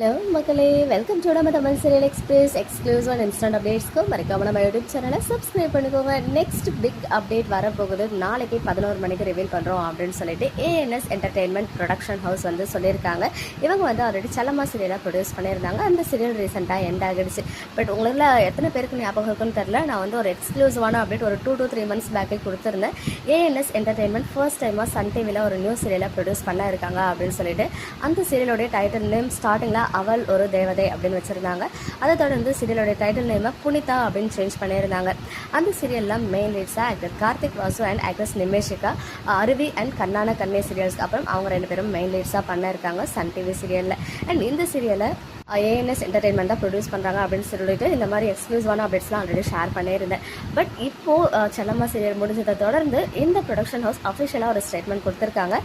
Hello மக்களே welcome to நம்ம Tamil serial express exclusive and instant அப்டேட்ஸ்க்கு மறக்காம நம்ம யூடியூப் சேனலை சப்ஸ்கிரைப் பண்ணிக்கோங்க. நெக்ஸ்ட் பிக் அப்டேட் வரப்போகுது. நாளைக்கு பதினோரு மணிக்கு ரிவீல் பண்ணுறோம் அப்படின்னு சொல்லிட்டு ஏஎன்எஸ் என்டர்டெயின்மெண்ட் ப்ரொடக்ஷன் ஹவுஸ் வந்து சொல்லியிருக்காங்க. இவங்க வந்து ஆல்ரெடி செல்லம்மா சீரியலாக ப்ரொடியூஸ் பண்ணியிருந்தாங்க. அந்த சீரியல் ரீசெண்டாக எண்ட் ஆகிடுச்சு. பட் உங்களில் எத்தனை பேருக்கு ஞாபகம் இருக்குன்னு தெரில நான் வந்து ஒரு எக்ஸ்க்ளூசிவான அப்டேட் ஒரு டூ டூ த்ரீ மந்த்ஸ் பேக்கே கொடுத்துருந்தேன். ஏஎன்எஸ் என்டர்டெயின்மெண்ட் ஃபர்ஸ்ட் டைமாக சன் டிவியில் ஒரு நியூ சீரியலாக ப்ரொடியூஸ் பண்ண இருக்காங்க அப்படின்னு சொல்லிட்டு அந்த சீரியலோடைய டைட்டில் நேம் ஸ்டார்டிங்கில் அவள் ஒரு தேவதை அப்படின்னு வச்சுருந்தாங்க. அதை தொடர்ந்து சீரியலோடைய டைட்டில் நேமை புனிதா அப்படின்னு சேஞ்ச் பண்ணியிருந்தாங்க. அந்த சீரியலில் main லீட்ஸாக actor Karthik Vasu and actress Nimeshika Aruvi and கண்ணான கண்ணே சீரியல்ஸ்க்கு அப்புறம் அவங்க ரெண்டு பேரும் மெயின் லீட்ஸாக பண்ணிருக்காங்க சன் டிவி சீரியலில் அண்ட் இந்த சீரியலை ஏஎன்எஸ் என்டர்டைன்மெண்ட் தான் ப்ரொடியூஸ் பண்ணுறாங்க அப்படின்னு சொல்லிட்டு இந்த மாதிரி எக்ஸ்க்ளூசிவான அப்டேட்ஸ்லாம் ஆல்ரெடி ஷேர் பண்ணியிருந்தேன் பட் இப்போது செல்லம்மா சீரியல் முடிஞ்சதை தொடர்ந்து இந்த ப்ரொடக்ஷன் ஹவுஸ் அஃபிஷியலாக ஒரு ஸ்டேட்மெண்ட் கொடுத்துருக்காங்க.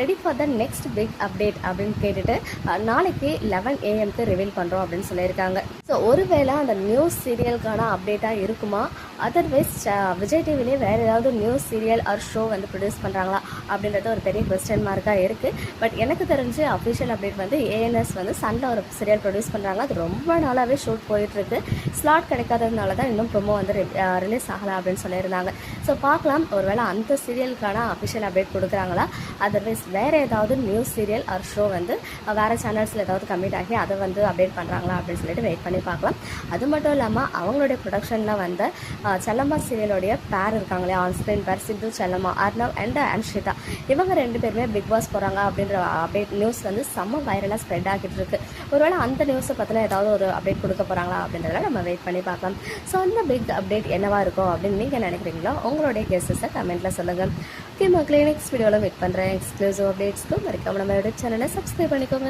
Ready for the next big update அப்படின்னு கேட்டுட்டு நாளைக்கு லெவன் ஏஎம்க்கு ரிவீல் பண்ணுறோம் அப்படின்னு சொல்லியிருக்காங்க. ஸோ ஒருவேளை அந்த நியூஸ் சீரியலுக்கான அப்டேட்டாக இருக்குமா? அதர்வைஸ் விஜய் டிவிலே வேறு ஏதாவது நியூஸ் சீரியல் ஆர் ஷோ வந்து ப்ரொடியூஸ் பண்ணுறாங்களா அப்படின்றது ஒரு பெரிய கொஸ்டின் மார்க்காக இருக்குது பட் எனக்கு தெரிஞ்சு அஃபிஷியல் அப்டேட் வந்து ஏஎன்எஸ் வந்து சனில் ஒரு சீரியல் ப்ரொடியூஸ் பண்ணுறாங்க அது ரொம்ப நாளாகவே ஷூட் போயிட்டுருக்கு. ஸ்லாட் கிடைக்காததுனால தான் இன்னும் ப்ரொமோ வந்து ரிலீஸ் uh, ஆகலை அப்படின்னு சொல்லியிருந்தாங்க. ஸோ பார்க்கலாம். ஒருவேளை அந்த சீரியலுக்கான அஃபிஷியல் அப்டேட் கொடுக்குறாங்களா? அதர்வைஸ் வேறு ஏதாவது நியூஸ் சீரியல் ஆர் ஷோ வந்து வேறு சேனல்ஸில் ஏதாவது கம்மிட் ஆகி அதை வந்து அப்டேட் பண்ணுறாங்களா அப்படின்னு சொல்லிட்டு வெயிட் பண்ணி பார்க்கலாம். அது மட்டும் இல்லாமல் அவங்களுடைய ப்ரொடக்ஷனில் வந்த செல்லம்மா சீரியலோடைய பேர் இருக்காங்களே onscreen pair Sidhu Chellamma Arnav and Anshitha. இவங்க ரெண்டு பேருமே பிக் பாஸ் போகிறாங்க அப்படின்ற அப்டேட் நியூஸ் வந்து செம்ம வைரலாக ஸ்ப்ரெட் ஆகிட்டு இருக்கு. ஒருவேளை அந்த நியூஸை பற்றின ஏதாவது ஒரு அப்டேட் கொடுக்க போகிறாங்களா அப்படின்றத நம்ம வெயிட் பண்ணி பார்க்கலாம். ஸோ அந்த பிக் அப்டேட் என்னவாக இருக்கும் அப்படின்னு நீங்கள் நினைக்கிறீங்களோ உங்களுடைய கேசஸை கமெண்ட்டில் சொல்லுங்கள் ஓகே மக்களே நெக்ஸ்ட் வீடியோவில் வெயிட் பண்ணுறேன் எக்ஸ்க்ளூசிவ் அப்டேட்ஸ்க்கு மறக்காம நம்ம யூடியூப் சேனலை சப்ஸ்கிரைப் பண்ணிக்கோங்க.